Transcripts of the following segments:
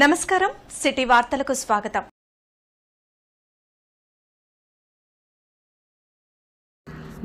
నమస్కారం సిటీ వార్తలకు స్వాగతం.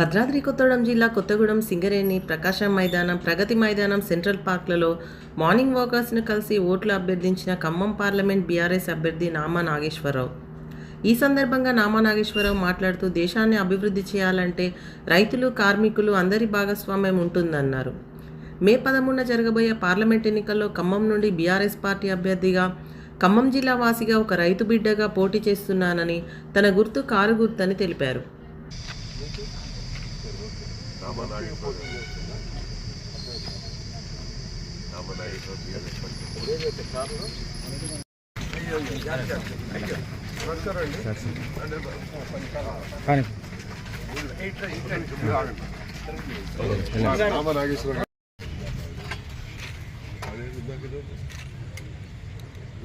భద్రాద్రి కొత్తగూడెం జిల్లా కొత్తగూడెం సింగరేణి ప్రకాశం మైదానం ప్రగతి మైదానం సెంట్రల్ పార్క్లలో మార్నింగ్ వాకర్స్ను కలిసి ఓట్లు అభ్యర్థించిన ఖమ్మం పార్లమెంట్ బీఆర్ఎస్ అభ్యర్థి నామా నాగేశ్వరరావు. ఈ సందర్భంగా నామా నాగేశ్వరరావు మాట్లాడుతూ దేశాన్ని అభివృద్ధి చేయాలంటే రైతులు కార్మికులు అందరి భాగస్వామ్యం ఉంటుందన్నారు. మే పదమూడున జరగబోయే పార్లమెంట్ ఎన్నికల్లో ఖమ్మం నుండి బీఆర్ఎస్ పార్టీ అభ్యర్థిగా ఖమ్మం జిల్లా వాసిగా ఒక రైతు బిడ్డగా పోటీ చేస్తున్నానని తన గుర్తు కారు గుర్తని తెలిపారు.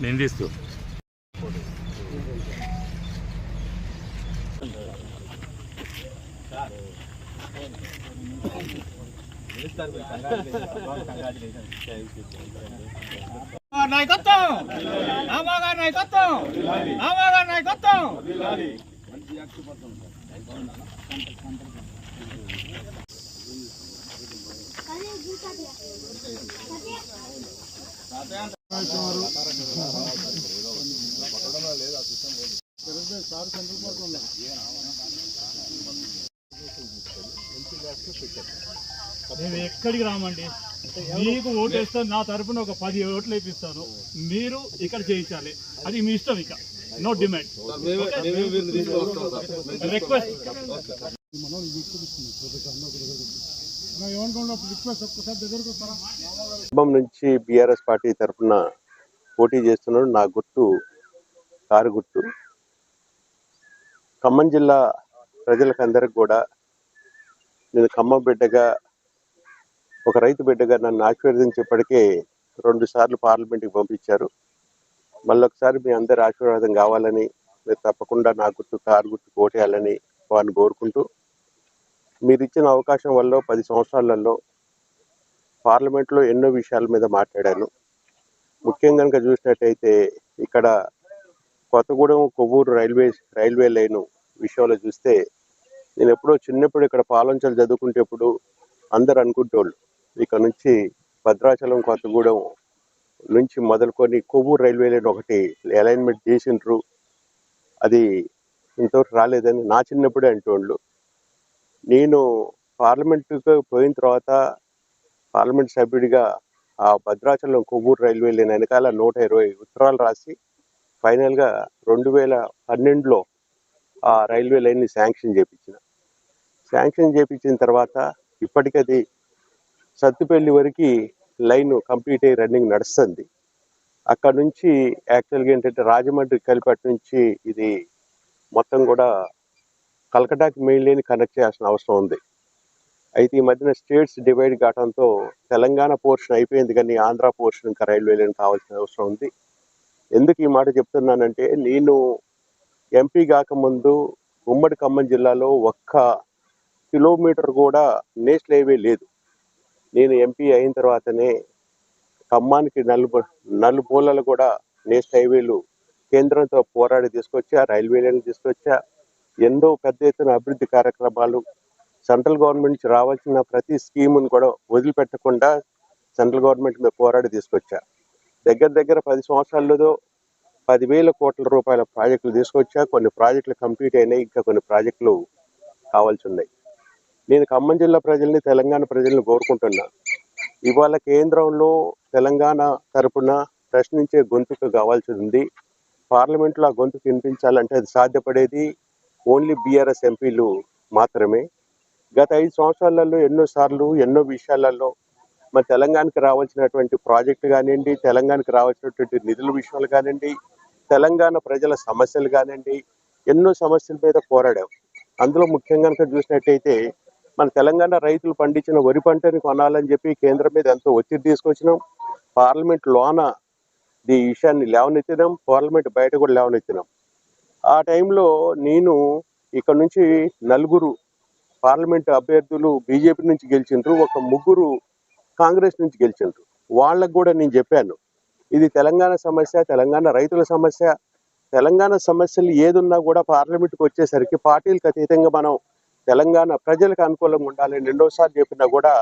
నేను తీస్తూ నాయకత్వం రామాగారి నాయకత్వం రామాగారి నాయకత్వం నేను ఎక్కడికి రామండి? మీకు ఓటు నా తరపున ఒక పది ఓట్లు వేపిస్తాను మీరు ఇక్కడ చేయించాలి అది మీ ఇష్టం ఇక. నో డిమాండ్ రిక్వెస్ట్ ఖమ్మం నుంచి బీఆర్ఎస్ పార్టీ తరఫున పోటీ చేస్తున్నాడు నా గుర్తు కారు గుర్తు. ఖమ్మం జిల్లా ప్రజలకందరికి కూడా నేను ఖమ్మం బిడ్డగా ఒక రైతు బిడ్డగా నన్ను ఆశీర్వదించేప్పటికే రెండు సార్లు పార్లమెంట్కి పంపించారు. మళ్ళొకసారి మీ అందరి ఆశీర్వాదం కావాలని మీరు తప్పకుండా నా గుర్తు కారు గుర్తు కోటేయాలని వారిని కోరుకుంటూ మీరు ఇచ్చిన అవకాశం వల్ల పది సంవత్సరాలలో పార్లమెంట్లో ఎన్నో విషయాల మీద మాట్లాడాను. ముఖ్యంగా కనుక చూసినట్టయితే ఇక్కడ Kothagudem Kovvur railway railway line విషయంలో చూస్తే నేను ఎప్పుడో చిన్నప్పుడు ఇక్కడ పాలంచలు చదువుకుంటేప్పుడు అందరు అనుకుంటోళ్ళు. ఇక్కడ నుంచి భద్రాచలం కొత్తగూడెం నుంచి మొదలుకొని కొవ్వూరు రైల్వే లైన్ ఒకటి అలైన్మెంట్ చేసిండ్రు. అది ఇంతవరకు రాలేదని నా చిన్నప్పుడే అంటోళ్ళు. నేను పార్లమెంటుకు పోయిన తర్వాత పార్లమెంట్ సభ్యుడిగా ఆ భద్రాచలం కొవ్వూరు రైల్వే లేని వెనకాల నూట ఇరవై ఉత్తరాలు రాసి ఫైనల్గా రెండు వేల పన్నెండులో ఆ రైల్వే లైన్ని శాంక్షన్ చేయించిన శాంక్షన్ చేపించిన తర్వాత ఇప్పటికది సత్తుపల్లి వరకు లైన్ కంప్లీట్ అయ్యి రన్నింగ్ నడుస్తుంది. అక్కడ నుంచి యాక్చువల్గా ఏంటంటే రాజమండ్రి కలిపటి నుంచి ఇది మొత్తం కూడా కలకటాకి మెయిన్ లైన్ కనెక్ట్ చేయాల్సిన అవసరం ఉంది. అయితే ఈ మధ్యన స్టేట్స్ డివైడ్ కావడంతో తెలంగాణ పోర్షన్ అయిపోయింది కానీ ఆంధ్ర పోర్షన్ ఇంకా రైల్వే లైన్ కావాల్సిన అవసరం ఉంది. ఎందుకు ఈ మాట చెప్తున్నానంటే నేను ఎంపీ కాకముందు ఉమ్మడి ఖమ్మం జిల్లాలో ఒక్క కిలోమీటర్ కూడా నేషనల్ హైవే లేదు. నేను ఎంపీ అయిన తర్వాతనే ఖమ్మానికి నలుపు నలుమూలలు కూడా నేషనల్ హైవేలు కేంద్రంతో పోరాడి తీసుకొచ్చా రైల్వే లైన్ తీసుకొచ్చా ఎన్నో పెద్ద ఎత్తున అభివృద్ధి కార్యక్రమాలు సెంట్రల్ గవర్నమెంట్ నుంచి రావాల్సిన ప్రతి స్కీమును కూడా వదిలిపెట్టకుండా సెంట్రల్ గవర్నమెంట్ మీద పోరాడి తీసుకొచ్చా. దగ్గర దగ్గర పది సంవత్సరాల్లో పదివేల కోట్ల రూపాయల ప్రాజెక్టులు తీసుకొచ్చా. కొన్ని ప్రాజెక్టులు కంప్లీట్ అయినాయి. ఇంకా కొన్ని ప్రాజెక్టులు కావాల్సి ఉన్నాయి. నేను ఖమ్మం జిల్లా ప్రజల్ని తెలంగాణ ప్రజల్ని కోరుకుంటున్నా. ఇవాళ కేంద్రంలో తెలంగాణ తరపున ప్రశ్నించే గొంతుకు కావాల్సి ఉంది పార్లమెంట్లో ఆ గొంతుకు వినిపించాలంటే అది సాధ్యపడేది ఓన్లీ బీఆర్ఎస్ ఎంపీలు మాత్రమే. గత ఐదు సంవత్సరాలలో ఎన్నో సార్లు ఎన్నో విషయాలలో మన తెలంగాణకి రావాల్సినటువంటి ప్రాజెక్టు కానివ్వండి తెలంగాణకి రావాల్సినటువంటి నిధుల విషయాలు కానివ్వండి తెలంగాణ ప్రజల సమస్యలు కానివ్వండి ఎన్నో సమస్యల మీద పోరాడాం. అందులో ముఖ్యంగా కనుక చూసినట్టయితే మన తెలంగాణ రైతులు పండించిన వరి పంటని కొనాలని చెప్పి కేంద్రం మీద ఎంతో ఒత్తిడి తీసుకొచ్చినాం. పార్లమెంట్ లోన ఈ విషయాన్ని లేవనెత్తినాం. పార్లమెంట్ బయట కూడా లేవనెత్తినాం. ఆ టైంలో నేను ఇక్కడ నుంచి నలుగురు పార్లమెంట్ అభ్యర్థులు బీజేపీ నుంచి గెలిచిండ్రు ఒక ముగ్గురు కాంగ్రెస్ నుంచి గెలిచిండ్రు. వాళ్ళకు కూడా నేను చెప్పాను ఇది తెలంగాణ సమస్య తెలంగాణ రైతుల సమస్య. తెలంగాణ సమస్యలు ఏదున్నా కూడా పార్లమెంట్కి వచ్చేసరికి పార్టీలకు అతీతంగా మనం తెలంగాణ ప్రజలకు అనుకూలంగా ఉండాలని రెండోసారి చెప్పినా కూడా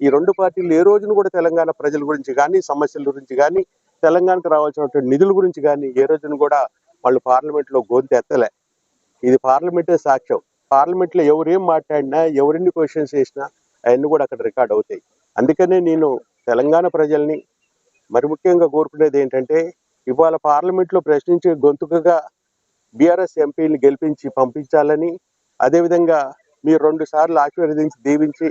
ఈ రెండు పార్టీలు ఏ రోజున కూడా తెలంగాణ ప్రజల గురించి కానీ సమస్యల గురించి కానీ తెలంగాణకు రావాల్సినటువంటి నిధుల గురించి కానీ ఏ రోజున కూడా వాళ్ళు పార్లమెంట్లో గొంతు ఎత్తలే. ఇది పార్లమెంటే సాక్ష్యం. పార్లమెంట్లో ఎవరేం మాట్లాడినా ఎవరిని క్వశ్చన్స్ చేసినా అవన్నీ కూడా అక్కడ రికార్డ్ అవుతాయి. అందుకనే నేను తెలంగాణ ప్రజల్ని మరి ముఖ్యంగా కోరుకునేది ఏంటంటే ఇవాళ పార్లమెంట్లో ప్రశ్నించే గొంతుకగా బీఆర్ఎస్ ఎంపీని గెలిపించి పంపించాలని అదేవిధంగా మీరు రెండు సార్లు ఆశీర్వదించి దీవించి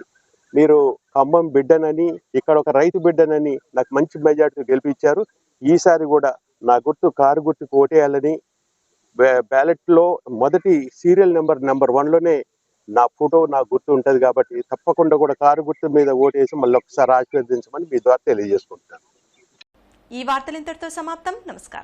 మీరు ఖమ్మం బిడ్డనని ఇక్కడ ఒక రైతు బిడ్డనని నాకు మంచి మెజార్టీ గెలిపించారు. ఈసారి కూడా నా గుర్తు కారు గుర్తుకు ఓటేయాలని బ్యాలెట్లో మొదటి సీరియల్ నెంబర్ నెంబర్ వన్లోనే నా ఫోటో నా గుర్తు ఉంటుంది కాబట్టి తప్పకుండా కూడా కారు గుర్తు మీద ఓటేసి మళ్ళీ ఒకసారి ఆశీర్వదించమని మీ ద్వారా తెలియజేసుకుంటున్నాను. ఈ వార్తలు ఇంతటితో సమాప్తం. నమస్కారం.